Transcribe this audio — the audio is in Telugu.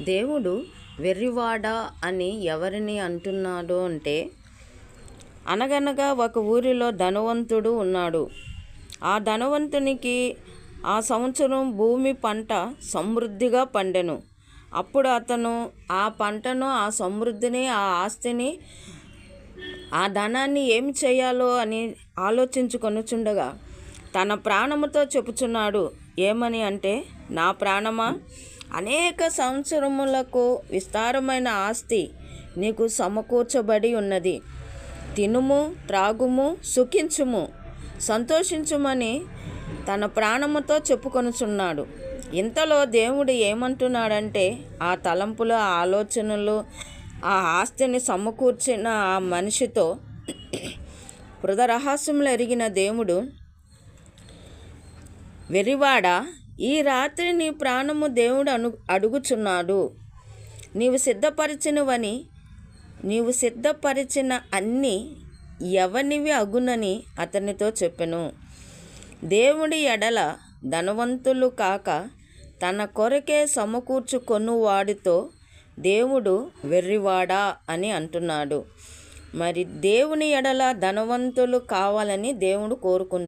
దేవుడు వెర్రివాడా అని ఎవరిని అంటున్నాడు అంటే అనగనగా ఒక ఊరిలో ధనవంతుడు ఉన్నాడు. ఆ ధనవంతునికి ఆ సంవత్సరం భూమి పంట సమృద్ధిగా పండెను. అప్పుడు అతను ఆ పంటను ఆ సమృద్ధిని ఆ ఆస్తిని ఆ ధనాన్ని ఏం చేయాలో అని ఆలోచించుకొనుచుండగా తన ప్రాణముతో చెప్పుచున్నాడు. ఏమని అంటే నా ప్రాణమా? అనేక సంవత్సరములకు విస్తారమైన ఆస్తి నీకు సమకూర్చబడి ఉన్నది. తినుము త్రాగుము సుఖించుము సంతోషించుమని తన ప్రాణముతో చెప్పుకొనుచున్నాడు. ఇంతలో దేవుడు ఏమంటున్నాడంటే ఆ తలంపులు ఆ ఆలోచనలు ఆ ఆస్తిని సమకూర్చిన ఆ మనిషితో హృదరహస్యములు ఎరిగిన దేవుడు వెరివాడ ఈ రాత్రి నీ ప్రాణము దేవుడు అను అడుగుచున్నాడు. నీవు సిద్ధపరిచినవని నీవు సిద్ధపరిచిన అన్ని ఎవనివి అగునని అతనితో చెప్పెను. దేవుడి ఎడల ధనవంతులు కాక తన కొరకే సమకూర్చుకొను వాడితో దేవుడు వెర్రివాడా అని అంటున్నాడు. మరి దేవుని ఎడల ధనవంతులు కావాలని దేవుడు కోరుకుంటాడు